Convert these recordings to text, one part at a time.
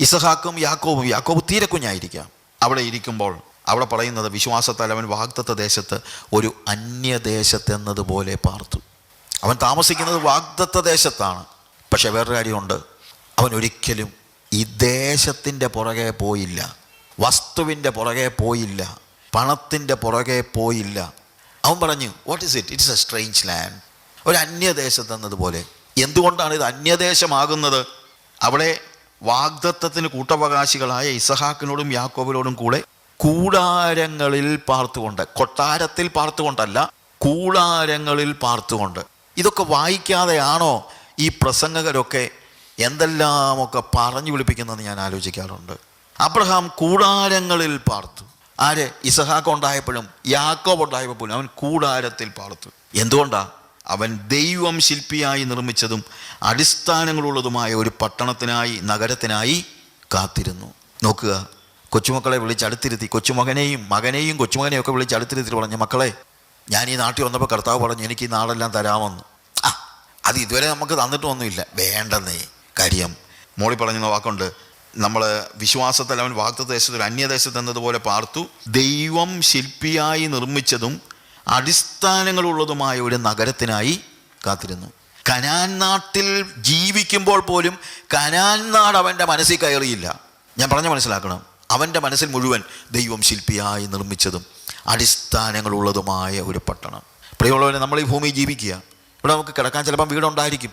ഇസഹാക്കും യാക്കോബും യാക്കോബ് തീരെ കുഞ്ഞായിരിക്കാം. അവിടെ ഇരിക്കുമ്പോൾ അവിടെ പറയുന്നത് വിശ്വാസത്താൽ അവൻ വാഗ്ദത്ത ദേശത്ത് ഒരു അന്യദേശത്തെന്നതുപോലെ പാർത്തു. അവൻ താമസിക്കുന്നത് വാഗ്ദത്ത ദേശത്താണ്. പക്ഷേ വേറൊരു കാര്യമുണ്ട്. അവൻ ഒരിക്കലും ഈ ദേശത്തിന്റെ പുറകെ പോയില്ല. വസ്തുവിന്റെ പുറകെ പോയില്ല. പണത്തിന്റെ പുറകെ പോയില്ല. അവൻ പറഞ്ഞു what is it it's a strange land ഒരു അന്യദേശത്തെന്നതുപോലെ. എന്തുകൊണ്ടാണ് ഇത് അന്യദേശമാകുന്നത്? അവിടെ വാഗ്ദത്തത്തിന് കൂട്ടവകാശികളായ ഇസഹാക്കിനോടും യാക്കോബിനോടും കൂടെ കൂടാരങ്ങളിൽ പാർത്തുകൊണ്ട് കൊട്ടാരത്തിൽ പാർത്തുകൊണ്ടല്ല കൂടാരങ്ങളിൽ പാർത്തുകൊണ്ട്. ഇതൊക്കെ വായിക്കാതെയാണോ ഈ പ്രസംഗകരൊക്കെ എന്തെല്ലാമൊക്കെ പറഞ്ഞു വിളിപ്പിക്കുന്നതെന്ന് ഞാൻ ആലോചിക്കാറുണ്ട്. അബ്രഹാം കൂടാരങ്ങളിൽ പാർത്തു. ആര്? ഇസഹാക്ക് ഉണ്ടായപ്പോഴും യാക്കോബ് ഉണ്ടായപ്പോഴും അവൻ കൂടാരത്തിൽ പാർത്തു. എന്തുകൊണ്ടാ? അവൻ ദൈവം ശില്പിയായി നിർമ്മിച്ചതും അടിസ്ഥാനങ്ങളുള്ളതുമായ ഒരു പട്ടണത്തിനായി നഗരത്തിനായി കാത്തിരുന്നു. നോക്കുക കൊച്ചുമക്കളെ വിളിച്ച് അടുത്തിരുത്തി കൊച്ചുമകനെയും മകനെയും കൊച്ചുമകനെയും ഒക്കെ വിളിച്ച് അടുത്തിരുത്തി പറഞ്ഞു മക്കളെ ഞാൻ ഈ നാട്ടിൽ വന്നപ്പോൾ കർത്താവ് പറഞ്ഞു എനിക്ക് ഈ നാടെല്ലാം തരാമെന്ന്. ആ അത് ഇതുവരെ നമുക്ക് തന്നിട്ടൊന്നുമില്ല. വേണ്ടെന്നേ കാര്യം. മോളി പറഞ്ഞ വാക്കുണ്ട് നമ്മൾ വിശ്വാസത്തിൽ അവൻ വാക്തദേശത്ത് ഒരു അന്യദേശത്ത് എന്നതുപോലെ പാർത്തു ദൈവം ശില്പിയായി നിർമ്മിച്ചതും അടിസ്ഥാനങ്ങളുള്ളതുമായ ഒരു നഗരത്തിനായി കാത്തിരുന്നു. കനാൻ നാട്ടിൽ ജീവിക്കുമ്പോൾ പോലും കനാൻ നാട് അവന്റെ മനസ്സിൽ കയറിയില്ല. ഞാൻ പറഞ്ഞ മനസ്സിലാക്കണം. അവന്റെ മനസ്സിൽ മുഴുവൻ ദൈവം ശില്പിയായി നിർമ്മിച്ചതും അടിസ്ഥാനങ്ങളുള്ളതുമായ ഒരു പട്ടണം. പ്രിയമുള്ളവരെ നമ്മൾ ഈ ഭൂമിയിൽ ജീവിക്കുക. ഇവിടെ നമുക്ക് കിടക്കാൻ ചിലപ്പം വീടുണ്ടായിരിക്കും.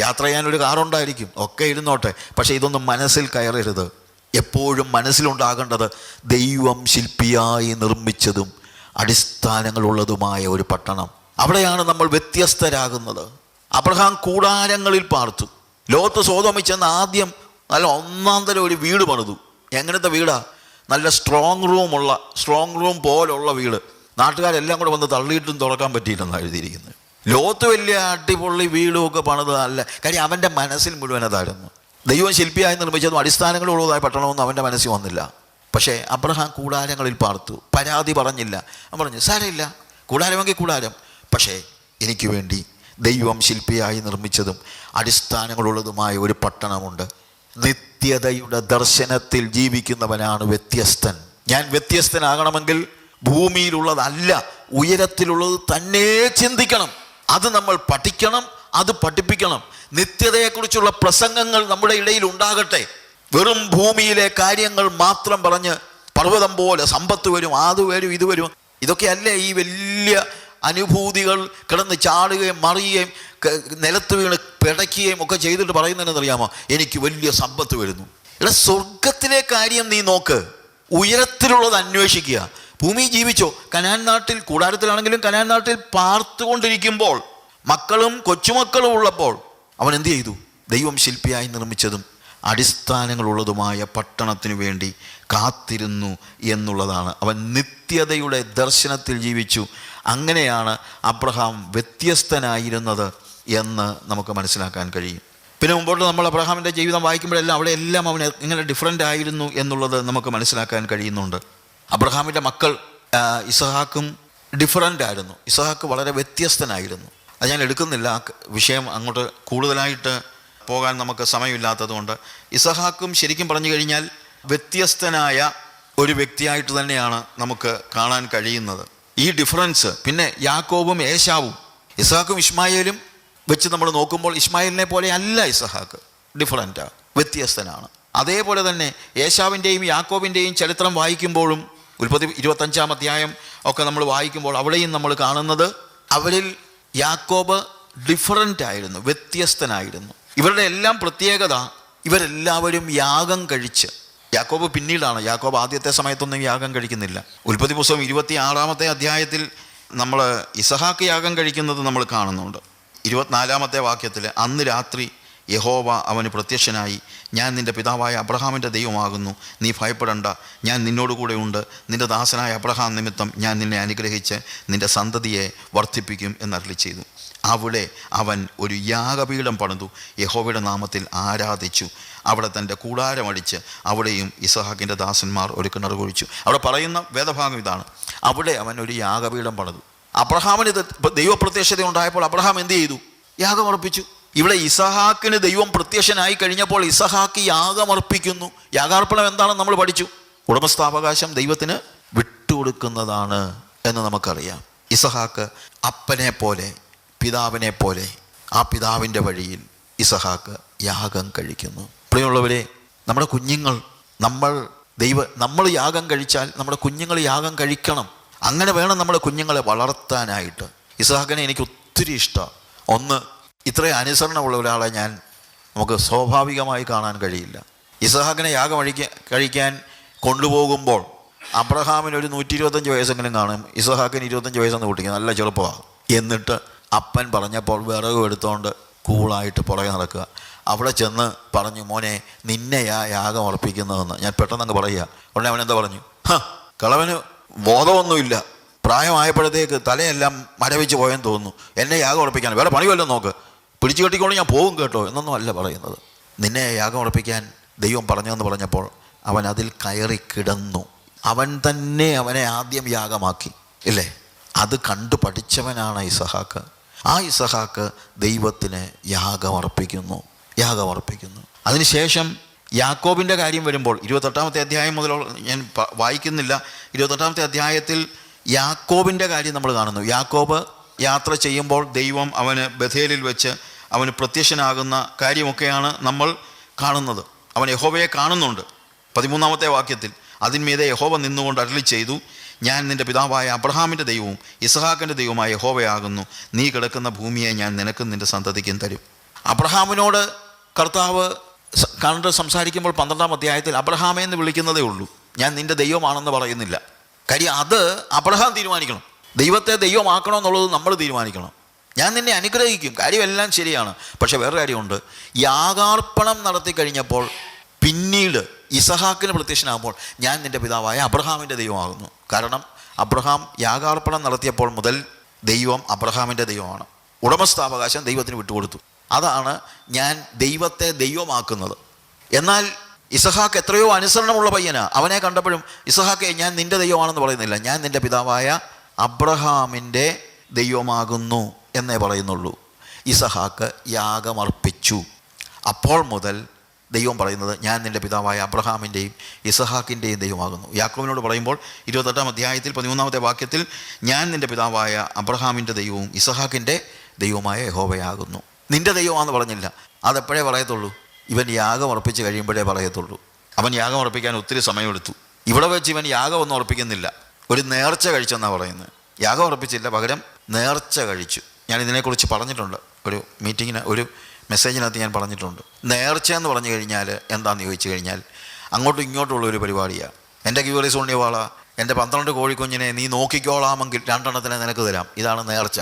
യാത്ര ചെയ്യാനൊരു കാറുണ്ടായിരിക്കും. ഒക്കെ ഇരുന്നോട്ടെ. പക്ഷേ ഇതൊന്നും മനസ്സിൽ കയറരുത്. എപ്പോഴും മനസ്സിലുണ്ടാകേണ്ടത് ദൈവം ശില്പിയായി നിർമ്മിച്ചതും അടിസ്ഥാനങ്ങളുള്ളതുമായ ഒരു പട്ടണം. അവിടെയാണ് നമ്മൾ വ്യത്യസ്തരാകുന്നത്. അബ്രഹാം കൂടാരങ്ങളിൽ പാർത്തു. ലോകത്ത് സ്വതമിച്ചെന്ന് ആദ്യം നല്ല ഒന്നാം തരം ഒരു വീട് പണിതു. എങ്ങനത്തെ വീടാ? നല്ല സ്ട്രോങ് റൂമുള്ള സ്ട്രോങ് റൂം പോലുള്ള വീട്. നാട്ടുകാരെല്ലാം കൂടെ വന്ന് തള്ളിയിട്ടും തുറക്കാൻ പറ്റിയിട്ടെന്നാണ് എഴുതിയിരിക്കുന്നത്. ലോത്ത് വലിയ അടിപൊളി വീടുമൊക്കെ പണിത് നല്ല കാര്യം അവന്റെ മനസ്സിൽ മുഴുവൻ അതായിരുന്നു. ദൈവം ശില്പിയായി നിർമ്മിച്ചതും അടിസ്ഥാനങ്ങളുള്ളതായ പട്ടണമൊന്നും അവന്റെ മനസ്സിൽ വന്നില്ല. പക്ഷേ അബ്രഹാം കൂടാരങ്ങളിൽ പാർത്തു. പരാതി പറഞ്ഞില്ല. പറഞ്ഞു സാരമില്ല. കൂടാരമെങ്കിൽ കൂടാരം. പക്ഷേ എനിക്ക് വേണ്ടി ദൈവം ശില്പിയായി നിർമ്മിച്ചതും അടിസ്ഥാനങ്ങളുള്ളതുമായ ഒരു പട്ടണമുണ്ട്. നിത്യതയുടെ ദർശനത്തിൽ ജീവിക്കുന്നവനാണ് വ്യത്യസ്തൻ. ഞാൻ വ്യത്യസ്തനാകണമെങ്കിൽ ഭൂമിയിലുള്ളതല്ല ഉയരത്തിലുള്ളത് തന്നെ ചിന്തിക്കണം. അത് നമ്മൾ പഠിക്കണം അത് പഠിപ്പിക്കണം. നിത്യതയെക്കുറിച്ചുള്ള പ്രസംഗങ്ങൾ നമ്മുടെ ഇടയിൽ ഉണ്ടാകട്ടെ. വെറും ഭൂമിയിലെ കാര്യങ്ങൾ മാത്രം പറഞ്ഞ് പർവതം പോലെ സമ്പത്ത് വരും അത് വരും ഇത് വരും. ഇതൊക്കെയല്ലേ ഈ വലിയ അനുഭൂതികൾ കിടന്ന് ചാടുകയും മറിയുകയും നിലത്ത് വീണ് പിടയ്ക്കുകയും ഒക്കെ ചെയ്തിട്ട് പറയുന്നതെന്നറിയാമോ? എനിക്ക് വലിയ സമ്പത്ത് വരുന്നു. ഇവിടെ സ്വർഗത്തിലെ കാര്യം നീ നോക്ക്. ഉയരത്തിലുള്ളത് അന്വേഷിക്കുക. ഭൂമി ജീവിച്ചോ? കനാൻ നാട്ടിൽ കൂടാരത്തിലാണെങ്കിലും കനാൻ നാട്ടിൽ പാർത്തുകൊണ്ടിരിക്കുമ്പോൾ മക്കളും കൊച്ചുമക്കളും ഉള്ളപ്പോൾ അവൻ എന്ത് ചെയ്തു? ദൈവം ശില്പിയായി നിർമ്മിച്ചതും അടിസ്ഥാനങ്ങളുള്ളതുമായ പട്ടണത്തിനു വേണ്ടി കാത്തിരുന്നു എന്നുള്ളതാണ്. അവൻ നിത്യതയുടെ ദർശനത്തിൽ ജീവിച്ചു. അങ്ങനെയാണ് അബ്രഹാം വ്യത്യസ്തനായിരുന്നത് എന്ന് നമുക്ക് മനസ്സിലാക്കാൻ കഴിയും. പിന്നെ മുമ്പോട്ട് നമ്മൾ അബ്രഹാമിന്റെ ജീവിതം വായിക്കുമ്പോഴെല്ലാം അവിടെ എല്ലാം അവൻ എങ്ങനെ ഡിഫറന്റ് ആയിരുന്നു എന്നുള്ളത് നമുക്ക് മനസ്സിലാക്കാൻ കഴിയുന്നുണ്ട്. അബ്രഹാമിന്റെ മക്കൾ ഇസഹാക്കും ഡിഫറന്റ് ആയിരുന്നു. ഇസഹാക്ക് വളരെ വ്യത്യസ്തനായിരുന്നു. അത് ഞാൻ എടുക്കുന്നില്ല. വിഷയം അങ്ങോട്ട് കൂടുതലായിട്ട് പോകാൻ നമുക്ക് സമയമില്ലാത്തതുകൊണ്ട് ഇസഹാക്കും ശരിക്കും പറഞ്ഞു കഴിഞ്ഞാൽ വ്യത്യസ്തനായ ഒരു വ്യക്തിയായിട്ട് തന്നെയാണ് നമുക്ക് കാണാൻ കഴിയുന്നത്. ഈ ഡിഫറൻസ് പിന്നെ യാക്കോബും ഏശാവും ഇസഹാക്കും ഇസ്മായേലും വെച്ച് നമ്മൾ നോക്കുമ്പോൾ ഇസ്മായിലിനെ പോലെ അല്ല ഇസഹാക്ക്. ഡിഫറന്റാണ് വ്യത്യസ്തനാണ്. അതേപോലെ തന്നെ ഏശാവിന്റെയും യാക്കോബിന്റെയും ചരിത്രം വായിക്കുമ്പോഴും ഉൽപ്പത്തി ഇരുപത്തഞ്ചാം അധ്യായം ഒക്കെ നമ്മൾ വായിക്കുമ്പോൾ അവിടെയും നമ്മൾ കാണുന്നത് അവരിൽ യാക്കോബ് ഡിഫറന്റ് ആയിരുന്നു വ്യത്യസ്തനായിരുന്നു. ഇവരുടെ എല്ലാം പ്രത്യേകത ഇവരെല്ലാവരും യാഗം കഴിച്ച്. യാക്കോബ് പിന്നീടാണ്. യാക്കോബ് ആദ്യത്തെ സമയത്തൊന്നും യാഗം കഴിക്കുന്നില്ല. ഉൽപ്പത്തി പുസ്തകം ഇരുപത്തി ആറാമത്തെ അധ്യായത്തിൽ നമ്മൾ ഇസഹാക്ക് യാഗം കഴിക്കുന്നത് നമ്മൾ കാണുന്നുണ്ട്. ഇരുപത്തിനാലാമത്തെ വാക്യത്തിൽ അന്ന് രാത്രി യഹോവ അവന് പ്രത്യക്ഷനായി. ഞാൻ നിന്റെ പിതാവായ അബ്രഹാമിന്റെ ദൈവമാകുന്നു. നീ ഭയപ്പെടണ്ട. ഞാൻ നിന്നോടുകൂടെയുണ്ട് കൂടെ ഉണ്ട്. നിന്റെ ദാസനായ അബ്രഹാം നിമിത്തം ഞാൻ നിന്നെ അനുഗ്രഹിച്ച് നിന്റെ സന്തതിയെ വർദ്ധിപ്പിക്കും എന്നരളി ചെയ്തു. അവിടെ അവൻ ഒരു യാഗപീഠം പണിതു. യഹോവയുടെ നാമത്തിൽ ആരാധിച്ചു. അവിടെ തന്റെ കൂടാരമടിച്ച് അവിടെയും ഇസഹാക്കിന്റെ ദാസന്മാർ ഒരു കിണർ കുഴിച്ചു. അവിടെ പറയുന്ന വേദഭാഗം ഇതാണ്. അവിടെ അവൻ ഒരു യാഗപീഠം പണിതു. അബ്രഹാമിന് ദൈവപ്രത്യക്ഷത ഉണ്ടായപ്പോൾ അബ്രഹാം എന്ത് ചെയ്തു? യാഗമർപ്പിച്ചു. ഇവിടെ ഇസഹാക്കിന് ദൈവം പ്രത്യക്ഷനായി കഴിഞ്ഞപ്പോൾ ഇസഹാക്ക് യാഗമർപ്പിക്കുന്നു യാഗാർപ്പണം എന്താണെന്ന് നമ്മൾ പഠിച്ചു. ഉടമസ്ഥാവകാശം ദൈവത്തിന് വിട്ടുകൊടുക്കുന്നതാണ് എന്ന് നമുക്കറിയാം. ഇസഹാക്ക് അപ്പനെ പോലെ പിതാവിനെ പോലെ ആ പിതാവിന്റെ വഴിയിൽ ഇസഹാക്ക് യാഗം കഴിക്കുന്നു. പ്രിയമുള്ളവരെ നമ്മുടെ കുഞ്ഞുങ്ങൾ നമ്മൾ ദൈവ നമ്മൾ യാഗം കഴിച്ചാൽ നമ്മുടെ കുഞ്ഞുങ്ങൾ യാഗം കഴിക്കണം. അങ്ങനെ വേണം നമ്മുടെ കുഞ്ഞുങ്ങളെ വളർത്താനായിട്ട്. ഇസഹാക്കിനെ എനിക്ക് ഒത്തിരി ഇഷ്ടമാണ്. ഒന്ന് ഇത്രയും അനുസരണമുള്ള ഒരാളെ ഞാൻ നമുക്ക് സ്വാഭാവികമായി കാണാൻ കഴിയില്ല. ഇസഹാക്കിനെ യാഗം കഴിക്കാൻ കഴിക്കാൻ കൊണ്ടുപോകുമ്പോൾ അബ്രഹാമിന് ഒരു നൂറ്റി ഇരുപത്തഞ്ച് വയസ്സെങ്കിലും കാണും ഇസഹാക്കിന് ഇരുപത്തഞ്ച് വയസ്സെന്ന് കൂട്ടിക്ക് നല്ല ചെറുപ്പമാണ്. എന്നിട്ട് അപ്പൻ പറഞ്ഞപ്പോൾ വിറകും എടുത്തുകൊണ്ട് കൂളായിട്ട് പുറകെ നടക്കുക. അവിടെ ചെന്ന് പറഞ്ഞു മോനെ നിന്നെയാ യാഗം ഉറപ്പിക്കുന്നതെന്ന് ഞാൻ പെട്ടെന്ന് അങ്ങ് പറയുക. ഉടനെ അവൻ എന്താ പറഞ്ഞു? ഹ കളവന് ബോധമൊന്നുമില്ല. പ്രായമായപ്പോഴത്തേക്ക് തലയെല്ലാം മരവിച്ച് പോയെന്ന് തോന്നുന്നു. എന്നെ യാഗം ഉറപ്പിക്കാൻ വേറെ പണിയല്ലോ നോക്ക്. പിടിച്ചു കെട്ടിക്കൊണ്ട് ഞാൻ പോകും കേട്ടോ എന്നൊന്നും അല്ല പറയുന്നത്. നിന്നെ യാഗം ഉറപ്പിക്കാൻ ദൈവം പറഞ്ഞതെന്ന് പറഞ്ഞപ്പോൾ അവൻ അതിൽ കയറി കിടന്നു. അവൻ തന്നെ അവനെ ആദ്യം യാഗമാക്കി ഇല്ലേ? അത് കണ്ടു പഠിച്ചവനാണ് ഇസഹാക്ക്. ആ ഇസഹാക്ക് ദൈവത്തിന് യാഗമർപ്പിക്കുന്നു യാഗമർപ്പിക്കുന്നു അതിനുശേഷം യാക്കോബിന്റെ കാര്യം വരുമ്പോൾ ഇരുപത്തെട്ടാമത്തെ അധ്യായം മുതൽ ഞാൻ വായിക്കുന്നില്ല. ഇരുപത്തെട്ടാമത്തെ അധ്യായത്തിൽ യാക്കോബിന്റെ കാര്യം നമ്മൾ കാണുന്നു. യാക്കോബ് യാത്ര ചെയ്യുമ്പോൾ ദൈവം അവന് ബഥേലിൽ വെച്ച് അവന് പ്രത്യക്ഷനാകുന്ന കാര്യമൊക്കെയാണ് നമ്മൾ കാണുന്നത്. അവൻ യഹോബയെ കാണുന്നുണ്ട്. പതിമൂന്നാമത്തെ വാക്യത്തിൽ അതിന്മീതെ യഹോബ നിന്നുകൊണ്ട് അരളി ചെയ്തു ഞാൻ നിന്റെ പിതാവായ അബ്രഹാമിന്റെ ദൈവവും ഇസഹാക്കിന്റെ ദൈവമായ യഹോവയാകുന്നു. നീ കിടക്കുന്ന ഭൂമിയെ ഞാൻ നിനക്കും നിന്റെ സന്തതിക്കും തരും. അബ്രഹാമിനോട് കർത്താവ് കണ്ട് സംസാരിക്കുമ്പോൾ പന്ത്രണ്ടാം അധ്യായത്തിൽ അബ്രഹാമേ എന്ന് വിളിക്കുന്നതേ ഉള്ളൂ. ഞാൻ നിന്റെ ദൈവമാണെന്ന് പറയുന്നില്ല. കാര്യം അത് അബ്രഹാം തീരുമാനിക്കണം. ദൈവത്തെ ദൈവമാക്കണമെന്നുള്ളത് നമ്മൾ തീരുമാനിക്കണം. ഞാൻ നിന്നെ അനുഗ്രഹിക്കും. കാര്യമെല്ലാം ശരിയാണ്. പക്ഷേ വേറെ കാര്യമുണ്ട്. യാഗാർപ്പണം നടത്തി കഴിഞ്ഞപ്പോൾ പിന്നീട് ഇസഹാക്കിന് പ്രത്യക്ഷനാകുമ്പോൾ ഞാൻ നിന്റെ പിതാവായ അബ്രഹാമിന്റെ ദൈവമാകുന്നു. കാരണം അബ്രഹാം യാഗാർപ്പണം നടത്തിയപ്പോൾ മുതൽ ദൈവം അബ്രഹാമിന്റെ ദൈവമാണ്. ഉടമസ്ഥാവകാശം ദൈവത്തിന് വിട്ടുകൊടുത്തു. അതാണ് ഞാൻ ദൈവത്തെ ദൈവമാക്കുന്നത്. എന്നാൽ ഇസഹാക്ക് എത്രയോ അനുസരണമുള്ള പയ്യനാണ് അവനെ കണ്ടപ്പോഴും ഇസഹാക്കെ ഞാൻ നിന്റെ ദൈവമാണെന്ന് പറയുന്നില്ല. ഞാൻ നിന്റെ പിതാവായ അബ്രഹാമിന്റെ ദൈവമാകുന്നു എന്നേ പറയുന്നുള്ളൂ. ഇസഹാക്ക് യാഗമർപ്പിച്ചു. അപ്പോൾ മുതൽ ദൈവം പറയുന്നത് ഞാൻ നിന്റെ പിതാവായ അബ്രഹാമിന്റെയും ഇസഹാക്കിന്റെയും ദൈവമാകുന്നു. യാക്കോവിനോട് പറയുമ്പോൾ ഇരുപത്തെട്ടാം അധ്യായത്തിൽ പതിമൂന്നാമത്തെ വാക്യത്തിൽ ഞാൻ നിന്റെ പിതാവായ അബ്രഹാമിന്റെ ദൈവവും ഇസഹാക്കിന്റെ ദൈവമായ യഹോവയാകുന്നു. നിന്റെ ദൈവമാണെന്ന് പറഞ്ഞില്ല. അതെപ്പോഴേ പറയത്തുള്ളൂ? ഇവൻ യാഗം ഉറപ്പിച്ച് കഴിയുമ്പോഴേ പറയത്തുള്ളൂ. അവൻ യാഗം ഉറപ്പിക്കാൻ ഒത്തിരി സമയമെടുത്തു. ഇവിടെ വെച്ച് ഇവൻ യാഗം ഒന്നും ഉറപ്പിക്കുന്നില്ല ഒരു നേർച്ച കഴിച്ചെന്നാണ് പറയുന്നത്. യാഗം ഉറപ്പിച്ചില്ല പകരം നേർച്ച കഴിച്ചു. ഞാൻ ഇതിനെക്കുറിച്ച് പറഞ്ഞിട്ടുണ്ട്. ഒരു മീറ്റിങ്ങിന് ഒരു മെസ്സേജിനകത്ത് ഞാൻ പറഞ്ഞിട്ടുണ്ട്. നേർച്ച എന്ന് പറഞ്ഞു കഴിഞ്ഞാൽ എന്താണെന്ന് ചോദിച്ചു കഴിഞ്ഞാൽ അങ്ങോട്ടും ഇങ്ങോട്ടുള്ള ഒരു പരിപാടിയാണ് എന്റെ ക്യൂറി സൂണ്യവാള എന്റെ പന്ത്രണ്ട് കോഴിക്കുഞ്ഞിനെ നീ നോക്കിക്കോളാമെങ്കിൽ രണ്ടെണ്ണത്തിനെ നിനക്ക് തരാം. ഇതാണ് നേർച്ച.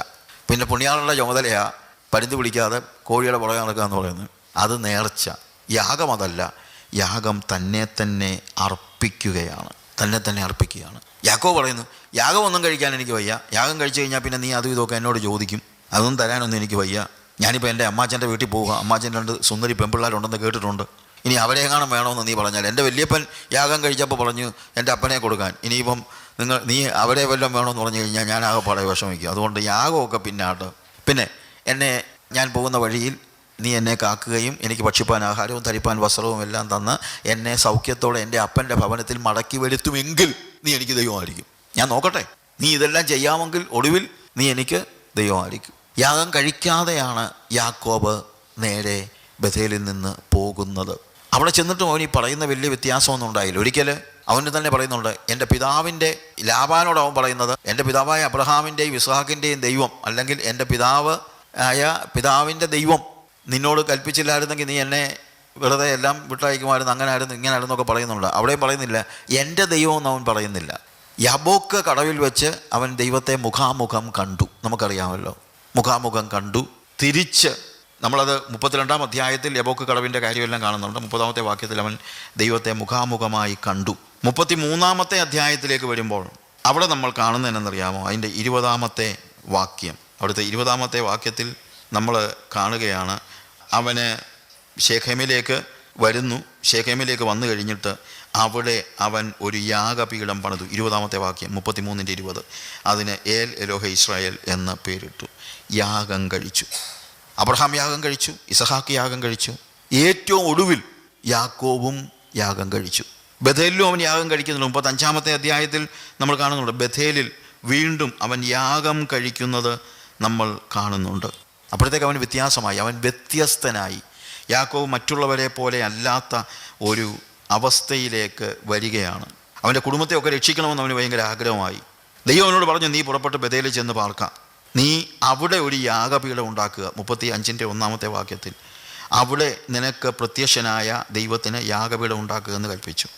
പിന്നെ പുണ്യാളുടെ ചുമതലയാ പരുന്ത് പിടിക്കാതെ കോഴിയുടെ പുറകെ നടക്കുക എന്ന് പറയുന്നത്. അത് നേർച്ച. യാഗം അതല്ല. യാഗം തന്നെ തന്നെ അർപ്പിക്കുകയാണ്. തന്നെ തന്നെ അർപ്പിക്കുകയാണ്. യാക്കോ പറയുന്നു യാഗമൊന്നും കഴിക്കാൻ എനിക്ക് വയ്യ. യാഗം കഴിച്ചു കഴിഞ്ഞാൽ പിന്നെ നീ അതും ഇതൊക്കെ എന്നോട് ചോദിക്കും. അതൊന്നും തരാനൊന്നും എനിക്ക് വയ്യ. ഞാനിപ്പോൾ എന്റെ അമ്മാച്ചന്റെ വീട്ടിൽ പോവുക. അമ്മാച്ചൻ രണ്ട് സുന്ദരി പെമ്പിള്ളേരുണ്ടെന്ന് കേട്ടിട്ടുണ്ട്. ഇനി അവരെ കാണാൻ വേണമെന്ന് നീ പറഞ്ഞാൽ എന്റെ വലിയപ്പൻ യാഗം കഴിച്ചപ്പോൾ പറഞ്ഞു എന്റെ അപ്പനെ കൊടുക്കാൻ. ഇനിയിപ്പം നിങ്ങൾ നീ അവരെ വല്ലതും വേണമെന്ന് പറഞ്ഞു കഴിഞ്ഞാൽ ഞാൻ ആകെ ആകെപ്പാടെ വിഷമിക്കും. അതുകൊണ്ട് യാഗമൊക്കെ പിന്നാട്ട്. പിന്നെ എന്നെ ഞാൻ പോകുന്ന വഴിയിൽ നീ എന്നെ കാക്കുകയും എനിക്ക് ഭക്ഷിപ്പാൻ ആഹാരവും ധരിപ്പാൻ വസ്ത്രവും എല്ലാം തന്ന് എന്നെ സൗഖ്യത്തോടെ എന്റെ അപ്പന്റെ ഭവനത്തിൽ മടക്കി വരുത്തുമെങ്കിൽ നീ എനിക്ക് ദൈവമായിരിക്കും. ഞാൻ നോക്കട്ടെ നീ ഇതെല്ലാം ചെയ്യാമെങ്കിൽ ഒടുവിൽ നീ എനിക്ക് ദൈവമായിരിക്കും. യാഗം കഴിക്കാതെയാണ് യാക്കോബ് നേരെ ബഥേലിൽ നിന്ന് പോകുന്നത്. അവിടെ ചെന്നിട്ടും അവൻ ഈ പറയുന്ന വലിയ വ്യത്യാസമൊന്നും ഉണ്ടായില്ല. ഒരിക്കൽ അവന് തന്നെ പറയുന്നുണ്ട് എന്റെ പിതാവിന്റെ ലാബാനോട് അവൻ പറയുന്നത് എന്റെ പിതാവായ അബ്രഹാമിന്റെയും ഇസ്ഹാക്കിന്റെയും ദൈവം അല്ലെങ്കിൽ എന്റെ പിതാവ് ആയ പിതാവിന്റെ ദൈവം നിന്നോട് കൽപ്പിച്ചില്ലായിരുന്നെങ്കിൽ നീ എന്നെ വെറുതെ എല്ലാം വിട്ടയക്കുമായിരുന്നു ഇങ്ങനെ ആയിരുന്നു ഒക്കെ പറയുന്നുണ്ട്. അവിടെയും പറയുന്നില്ല. എന്റെ ദൈവം എന്ന് അവൻ പറയുന്നില്ല. യബോക്ക് കടവിൽ വെച്ച് അവൻ ദൈവത്തെ മുഖാമുഖം കണ്ടു. നമുക്കറിയാമല്ലോ. മുഖാമുഖം കണ്ടു. തിരിച്ച് നമ്മളത് മുപ്പത്തിരണ്ടാം അധ്യായത്തിൽ യബോക്ക് കടവിന്റെ കാര്യമെല്ലാം കാണുന്നുണ്ട്. മുപ്പതാമത്തെ വാക്യത്തിൽ അവൻ ദൈവത്തെ മുഖാമുഖമായി കണ്ടു. മുപ്പത്തി മൂന്നാമത്തെ അധ്യായത്തിലേക്ക് വരുമ്പോൾ അവിടെ നമ്മൾ കാണുന്നതെന്നറിയാമോ അതിന്റെ ഇരുപതാമത്തെ വാക്യം. അവിടുത്തെ ഇരുപതാമത്തെ വാക്യത്തിൽ നമ്മൾ കാണുകയാണ്. അവന് ഷേഖേമിലേക്ക് വരുന്നു. ഷേഖേമിലേക്ക് വന്നു കഴിഞ്ഞിട്ട് അവിടെ അവൻ ഒരു യാഗപീഠം പണിതു. ഇരുപതാമത്തെ വാക്യം മുപ്പത്തിമൂന്നിന്റെ ഇരുപത്. അതിന് ഏൽ എലോഹ ഇസ്രായേൽ എന്ന പേരിട്ടു. യാഗം കഴിച്ചു. അബ്രഹാം യാഗം കഴിച്ചു. ഇസഹാക്ക് യാഗം കഴിച്ചു. ഏറ്റവും ഒടുവിൽ യാക്കോവും യാഗം കഴിച്ചു. ബഥേലിലും അവൻ യാഗം കഴിക്കുന്നുണ്ട്. മുപ്പത്തഞ്ചാമത്തെ അധ്യായത്തിൽ നമ്മൾ കാണുന്നുണ്ട്. ബഥേലിൽ വീണ്ടും അവൻ യാഗം കഴിക്കുന്നത് നമ്മൾ കാണുന്നുണ്ട്. അപ്പോഴത്തേക്ക് അവൻ വ്യത്യാസമായി അവൻ വ്യത്യസ്തനായി. യാക്കോവ് മറ്റുള്ളവരെ പോലെ അല്ലാത്ത ഒരു അവസ്ഥയിലേക്ക് വരികയാണ്. അവന്റെ കുടുംബത്തെയൊക്കെ രക്ഷിക്കണമെന്ന് അവന് ഭയങ്കര ആഗ്രഹമായി. ദൈവം അവനോട് പറഞ്ഞു നീ പുറപ്പെട്ട് ബഥേലിൽ ചെന്ന് പാർക്കാം. നീ അവിടെ ഒരു യാഗപീഠം ഉണ്ടാക്കുക. മുപ്പത്തി അഞ്ചിന്റെ ഒന്നാമത്തെ വാക്യത്തിൽ. അവിടെ നിനക്ക് പ്രത്യക്ഷനായ ദൈവത്തിന് യാഗപീഠം ഉണ്ടാക്കുക എന്ന് കൽപ്പിച്ചു.